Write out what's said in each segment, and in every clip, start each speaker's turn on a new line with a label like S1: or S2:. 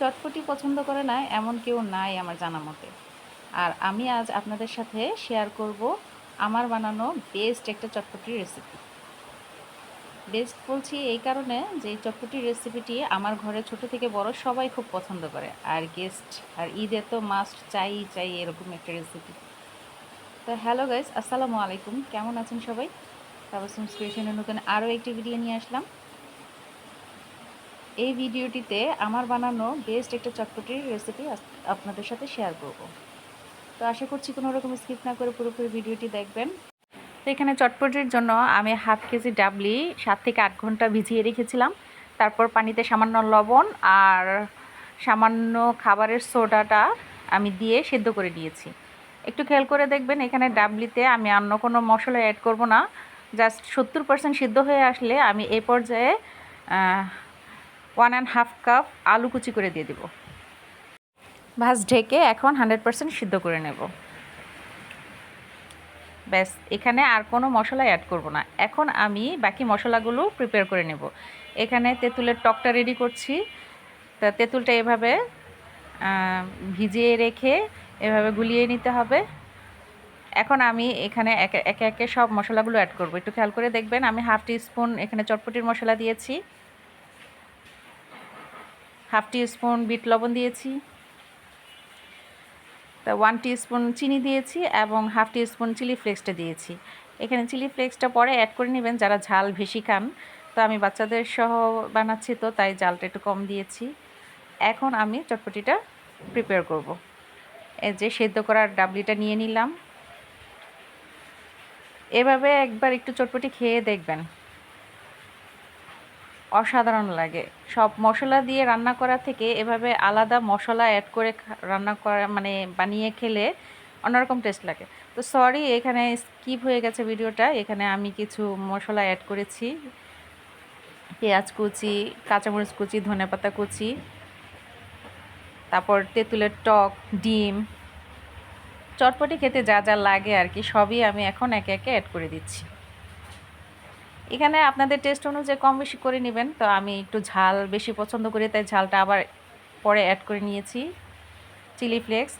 S1: চটপটি পছন্দ করে না, এমন কেউ নাই আমার জানা মতে। আর আমি আজ আপনাদের সাথে শেয়ার করব আমার বানানো বেস্ট একটা চটপটির রেসিপি বেস্ট বলছি এই কারণে যে চটপটির রেসিপিটি আমার ঘরে ছোট থেকে বড় সবাই খুব পছন্দ করে, আর গেস্ট আর ঈদে তো মাস্ট চাই চাই এরকম একটা রেসিপি তো হ্যালো গাইস আসসালামু আলাইকুম, কেমন আছেন সবাই? তাবাসুম ক্রিয়েশনের নতুন আরও একটি ভিডিও নিয়ে আসলাম। এই ভিডিওটিতে আমার বানানো বেস্ট একটা চটপটির রেসিপি আপনাদের সাথে শেয়ার করব। তো আশা করছি কোনো রকম স্কিপ না করে পুরোপুরি ভিডিওটি দেখবেন। তো এখানে চটপটির জন্য আমি হাফ কেজি ডাবলি সাত থেকে আট ঘণ্টা ভিজিয়ে রেখেছিলাম। তারপর পানিতে সামান্য লবণ আর সামান্য খাবারের সোডাটা আমি দিয়ে সেদ্ধ করে দিয়েছি একটু খেয়াল করে দেখবেন, এখানে ডাবলিতে আমি অন্য কোনো মশলা অ্যাড করব না। জাস্ট সত্তর পার্সেন্ট সিদ্ধ হয়ে আসলে আমি এ পর্যায়ে ওয়ান অ্যান্ড হাফ কাপ আলু কুচি করে দিয়ে দেব। ভাজ ঢেকে এখন হান্ড্রেড পার্সেন্ট সিদ্ধ করে নেব। ব্যাস, এখানে আর কোনো মশলা অ্যাড করব না। এখন আমি বাকি মশলাগুলো প্রিপেয়ার করে নেব। এখানে তেঁতুলের টকটা রেডি করছি। তা তেঁতুলটা এভাবে ভিজিয়ে রেখে এভাবে গুলিয়ে নিতে হবে। এখন আমি এখানে একে একে সব মশলাগুলো অ্যাড করব। একটু খেয়াল করে দেখবেন, আমি হাফ টি স্পুন এখানে চটপটির মশলা দিয়েছি। হাফ স্পুন বিট লবণ দিয়েছি। তা ওয়ান স্পুন চিনি দিয়েছি এবং হাফ স্পুন চিলি ফ্লেক্সটা দিয়েছি। এখানে চিলি ফ্লেক্সটা পরে অ্যাড করে নেবেন, যারা ঝাল বেশি খান। তো আমি বাচ্চাদের সহ বানাচ্ছি তো, তাই জালটা একটু কম দিয়েছি। এখন আমি চটপটিটা প্রিপেয়ার করব। এই যে সেদ্ধ করার ডাবলিটা নিয়ে নিলাম। এভাবে একবার একটু চটপটি খেয়ে দেখবেন। অসাধারণ লাগে। সব মশলা দিয়ে রান্না করা থেকে এভাবে আলাদা মশলা অ্যাড করে রান্না করা মানে বানিয়ে খেলে অন্যরকম টেস্ট লাগে। তো সরি এখানে স্কিপ হয়ে গেছে ভিডিওটা এখানে আমি কিছু মশলা অ্যাড করেছি। পেঁয়াজ কুচি, কাঁচামরিচ কুচি ধনেপাতা কুচি, তারপর তেঁতুলের টক, ডিম। চটপটি খেতে যা যা লাগে আর কি, সবই আমি এখন একে একে অ্যাড করে দিচ্ছি। এখানে আপনাদের টেস্ট অনুযায়ী কম বেশি করে নেবেন। তো আমি একটু ঝাল বেশি পছন্দ করি, তাই ঝালটা আবার পরে অ্যাড করে নিয়েছি চিলি ফ্লেক্স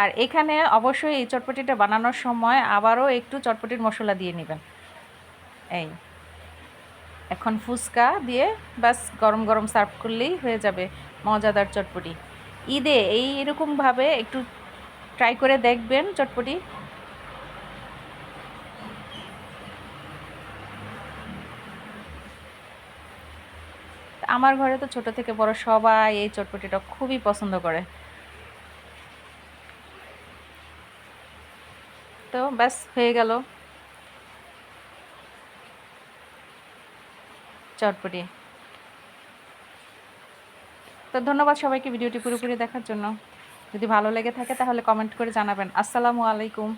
S1: আর এখানে অবশ্যই এই চটপটিটা বানানোর সময় আবারও একটু চটপটির মশলা দিয়ে নেবেন। এই, এখন ফুচকা দিয়ে বাস গরম গরম সার্ভ করলেই হয়ে যাবে মজাদার চটপটি। ঈদে এই এরকমভাবে একটু ট্রাই করে দেখবেন চটপটি। আমার ঘরে তো ছোট থেকে বড় সবাই এই চটপটিটা খুবই পছন্দ করে। তো ব্যাস, হয়ে গেল। চটপটি। তো ধন্যবাদ সবাইকে ভিডিওটি পুরোপুরি দেখার জন্য। যদি ভালো লেগে থাকে তাহলে কমেন্ট করে জানাবেন। আসসালামু আলাইকুম।